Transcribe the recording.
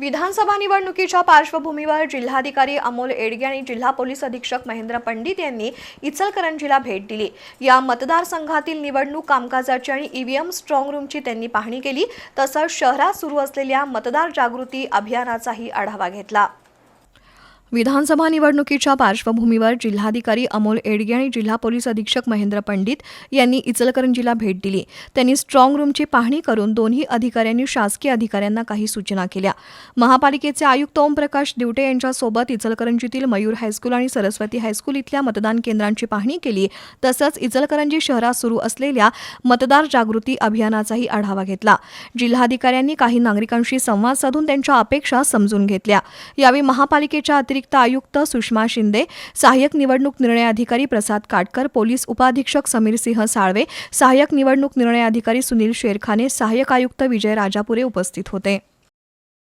विधानसभा निवडणुकीच्या पार्श्वभूमीवर जिल्हाधिकारी अमोल एडगे आणि जिल्हा पोलीस अधीक्षक महेंद्र पंडित यांनी इचलकरंजीला भेट दिली. या मतदारसंघातील निवडणूक कामकाजाची आणि ईव्हीएम स्ट्रॉंग रूमची त्यांनी पाहणी केली. तसंच शहरात सुरू असलेल्या मतदार जागृती अभियानाचाही आढावा घेतला. विधानसभा निवडणुकीच्या पार्श्वभूमीवर जिल्हाधिकारी अमोल एडगे आणि जिल्हा पोलीस अधीक्षक महेंद्र पंडित यांनी इचलकरंजीला भेट दिली. त्यांनी स्ट्रॉंग रूमची पाहणी करून दोन्ही अधिकाऱ्यांनी शासकीय अधिकाऱ्यांना काही सूचना केल्या. महापालिकेचे आयुक्त ओमप्रकाश दिवटे यांच्यासोबत इचलकरंजीतील मयूर हायस्कूल आणि सरस्वती हायस्कूल इथल्या मतदान केंद्रांची पाहणी केली. तसंच इचलकरंजी शहरात सुरू असलेल्या मतदार जागृती अभियानाचाही आढावा घेतला. जिल्हाधिकाऱ्यांनी काही नागरिकांशी संवाद साधून त्यांच्या अपेक्षा समजून घेतल्या. यावेळी महापालिकेच्या अतिरिक्त आयुक्त सुषमा शिंदे सहाय्यक निवडणूक निर्णय अधिकारी प्रसाद काटकर पोलीस उपाधीक्षक समीर सिंह साळवे सहाय्यक निवडणूक निर्णय अधिकारी सुनील शेरखाने सहाय्यक आयुक्त विजय राजापुरे उपस्थित होते.